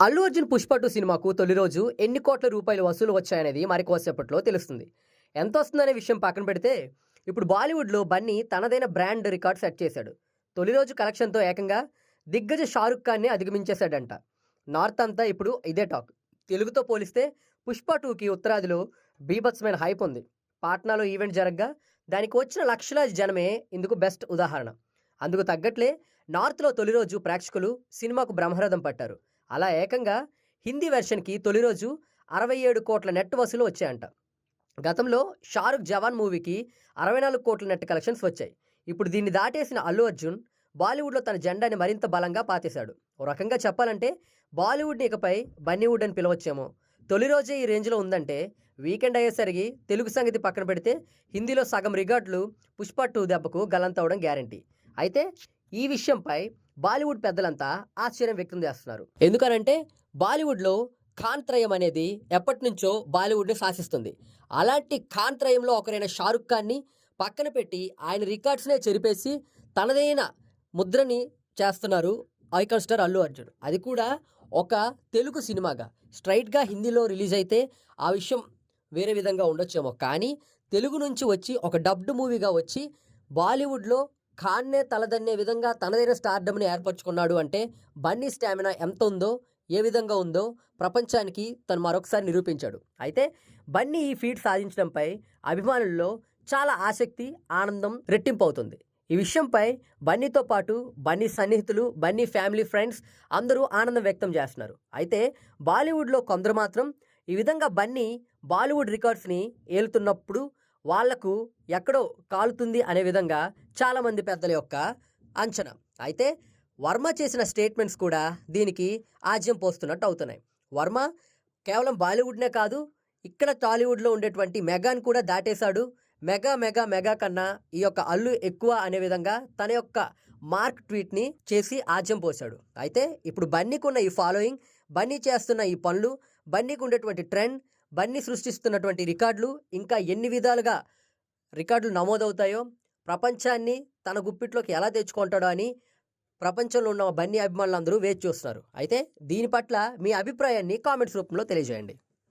Allu Arjun Pushpa two సినిమాకు తొలి రోజు ఎన్ని కోట్ల రూపాయలు వసూలు వచ్చాయనేది మరి కోసేపట్లో తెలుస్తుంది. ఎంత వస్తుందనే విషయం పక్కన పెడితే ఇప్పుడు బాలీవుడ్లో బన్నీ తనదైన బ్రాండ్ రికార్డ్ సెట్ చేశాడు. తొలి రోజు కలెక్షన్తో ఏకంగా దిగ్గజ షారుఖ్ ఖాన్ని అధిగమించేశాడంట. నార్త్ అంతా ఇప్పుడు ఇదే టాక్. తెలుగుతో పోలిస్తే పుష్ప టూకి ఉత్తరాదిలో బీభత్సమైన హైప్ ఉంది. పాట్నాలో ఈవెంట్ జరగగా దానికి వచ్చిన లక్షలాది జనమే ఇందుకు బెస్ట్ ఉదాహరణ. అందుకు తగ్గట్లే నార్త్లో తొలి రోజు ప్రేక్షకులు సినిమాకు బ్రహ్మరథం పట్టారు. అలా ఏకంగా హిందీ వెర్షన్కి తొలి రోజు అరవై ఏడు కోట్ల నెట్ వసూలు వచ్చాయంట. గతంలో షారుఖ్ జవాన్ మూవీకి అరవై నాలుగు కోట్ల నెట్ కలెక్షన్స్ వచ్చాయి. ఇప్పుడు దీన్ని దాటేసిన అల్లు అర్జున్ బాలీవుడ్లో తన జెండాని మరింత బలంగా పాతేశాడు. ఓ రకంగా చెప్పాలంటే బాలీవుడ్ని ఇకపై బన్నీవుడ్ అని పిలవచ్చేమో. తొలి రోజే ఈ రేంజ్లో ఉందంటే వీకెండ్ అయ్యేసరికి తెలుగు సంగతి పక్కన పెడితే హిందీలో సగం రికార్డులు పుష్ప టూ దెబ్బకు గలంతవడం గ్యారంటీ. అయితే ఈ విషయంపై బాలీవుడ్ పెద్దలంతా ఆశ్చర్యం వ్యక్తం చేస్తున్నారు. ఎందుకనంటే బాలీవుడ్లో ఖాన్ త్రయం అనేది ఎప్పటి నుంచో బాలీవుడ్ని శాసిస్తుంది. అలాంటి ఖాన్ త్రయంలో ఒకరైన షారుఖ్ ఖాన్ని పక్కన పెట్టి ఆయన రికార్డ్స్నే చెరిపేసి తనదైన ముద్రని చేస్తున్నారు ఐకాన్ స్టార్ అల్లు అర్జున్. అది కూడా ఒక తెలుగు సినిమాగా. స్ట్రైట్గా హిందీలో రిలీజ్ అయితే ఆ విషయం వేరే విధంగా ఉండొచ్చేమో. కానీ తెలుగు నుంచి వచ్చి ఒక డబ్డ్ మూవీగా వచ్చి బాలీవుడ్లో ఖాన్నే తలదన్నే విధంగా తనదైన స్టార్డమ్ని ఏర్పరచుకున్నాడు అంటే బన్నీ స్టామినా ఎంత ఉందో ఏ విధంగా ఉందో ప్రపంచానికి తను మరొకసారి నిరూపించాడు. అయితే బన్నీ ఈ ఫీట్ సాధించడంపై అభిమానుల్లో చాలా ఆసక్తి ఆనందం రెట్టింపు అవుతుంది ఈ విషయంపై బన్నీతో పాటు బన్నీ సన్నిహితులు బన్నీ ఫ్యామిలీ ఫ్రెండ్స్ అందరూ ఆనందం వ్యక్తం చేస్తున్నారు. అయితే బాలీవుడ్లో కొందరు మాత్రం ఈ విధంగా బన్నీ బాలీవుడ్ రికార్డ్స్ని ఏలుతున్నప్పుడు వాళ్ళకు ఎక్కడో కాలుతుంది అనే విధంగా చాలామంది పెద్దల యొక్క అంచనా. అయితే వర్మ చేసిన స్టేట్మెంట్స్ కూడా దీనికి ఆజ్యం పోస్తున్నట్టు అవుతున్నాయి. వర్మ కేవలం బాలీవుడ్నే కాదు ఇక్కడ టాలీవుడ్లో ఉండేటువంటి మెగాన్ కూడా దాటేశాడు. మెగా మెగా మెగా కన్నా ఈ యొక్క అల్లు ఎక్కువ అనే విధంగా తన యొక్క మార్క్ ట్వీట్ని చేసి ఆజ్యం పోశాడు. అయితే ఇప్పుడు బన్నీకున్న ఈ ఫాలోయింగ్ బన్నీ చేస్తున్న ఈ పనులు బన్నీకి ఉండేటువంటి ట్రెండ్ బన్నీ సృష్టిస్తున్నటువంటి రికార్డులు ఇంకా ఎన్ని విధాలుగా రికార్డులు నమోదవుతాయో ప్రపంచాన్ని తన గుప్పిట్లోకి ఎలా తెచ్చుకుంటాడో అని ప్రపంచంలో ఉన్న బన్నీ అభిమానులందరూ వేచి చూస్తున్నారు. అయితే దీని పట్ల మీ అభిప్రాయాన్ని కామెంట్స్ రూపంలో తెలియజేయండి.